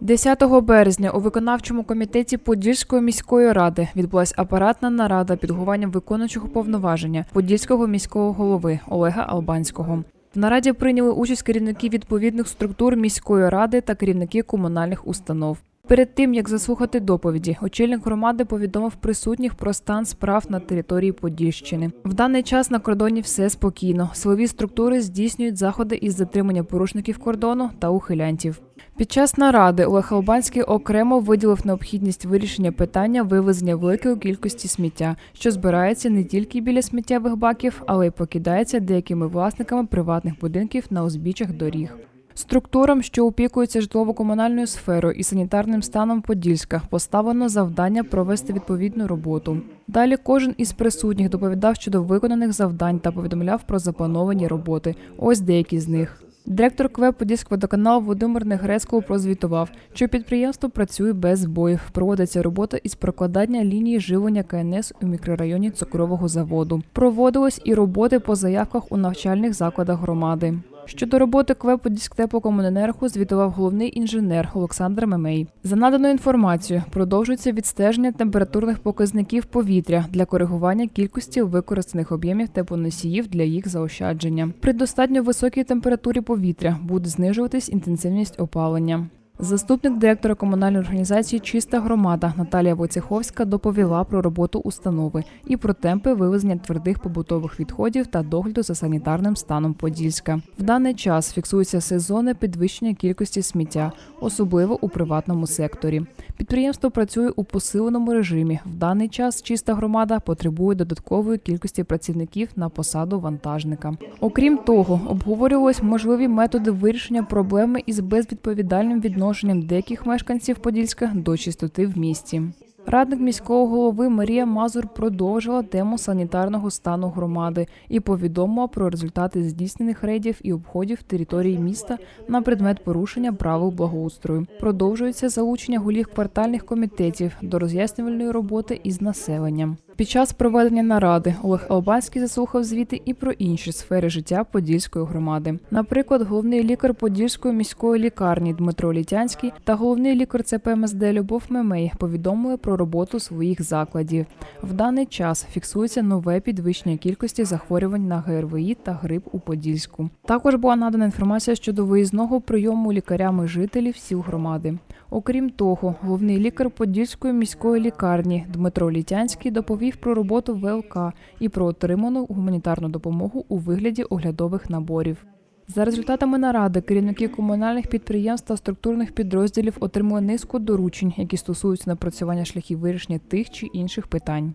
10 березня у виконавчому комітеті Подільської міської ради відбулася апаратна нарада під виконуючого повноваження Подільського міського голови Олега Албанського. В нараді прийняли участь керівники відповідних структур міської ради та керівники комунальних установ. Перед тим як заслухати доповіді, очільник громади повідомив присутніх про стан справ на території Подільщини. В даний час на кордоні все спокійно. Силові структури здійснюють заходи із затримання порушників кордону та ухилянтів. Під час наради Олег Албанський окремо виділив необхідність вирішення питання вивезення великої кількості сміття, що збирається не тільки біля сміттєвих баків, але й покидається деякими власниками приватних будинків на узбіччях доріг. Структурам, що опікуються житлово-комунальною сферою і санітарним станом Подільська, поставлено завдання провести відповідну роботу. Далі кожен із присутніх доповідав щодо виконаних завдань та повідомляв про заплановані роботи. Ось деякі з них. Директор КВ «Подільськводоканал» Володимир Негрецького прозвітував, що підприємство працює без збоїв. Проводиться робота із прокладання лінії живлення КНС у мікрорайоні цукрового заводу. Проводились і роботи по заявках у навчальних закладах громади. Щодо роботи КВЕПу «Подільськтеплокомуненерго» звітував головний інженер Олександр Мемей. За наданою інформацією, продовжується відстеження температурних показників повітря для коригування кількості використаних об'ємів теплоносіїв для їх заощадження. При достатньо високій температурі повітря буде знижуватись інтенсивність опалення. Заступник директора комунальної організації Чиста громада Наталія Воцеховська доповіла про роботу установи і про темпи вивезення твердих побутових відходів та догляду за санітарним станом Подільська. В даний час фіксується сезонне підвищення кількості сміття, особливо у приватному секторі. Підприємство працює у посиленому режимі. В даний час чиста громада потребує додаткової кількості працівників на посаду вантажника. Окрім того, обговорювалось можливі методи вирішення проблеми із безвідповідальним відношенням деяких мешканців Подільська до чистоти в місті. Радник міського голови Марія Мазур продовжила тему санітарного стану громади і повідомила про результати здійснених рейдів і обходів території міста на предмет порушення правил благоустрою. Продовжується залучення голів квартальних комітетів до роз'яснювальної роботи із населенням. Під час проведення наради Олег Албанський заслухав звіти і про інші сфери життя Подільської громади. Наприклад, головний лікар Подільської міської лікарні Дмитро Літянський та головний лікар ЦПМСД Любов Мемей повідомили про роботу своїх закладів. В даний час фіксується нове підвищення кількості захворювань на ГРВІ та грип у Подільську. Також була надана інформація щодо виїзного прийому лікарями жителів сіл громади. Окрім того, головний лікар Подільської міської лікарні Дмитро Літянський доповів про роботу ВЛК і про отриману гуманітарну допомогу у вигляді оглядових наборів. За результатами наради керівники комунальних підприємств та структурних підрозділів отримали низку доручень, які стосуються напрацювання шляхів вирішення тих чи інших питань.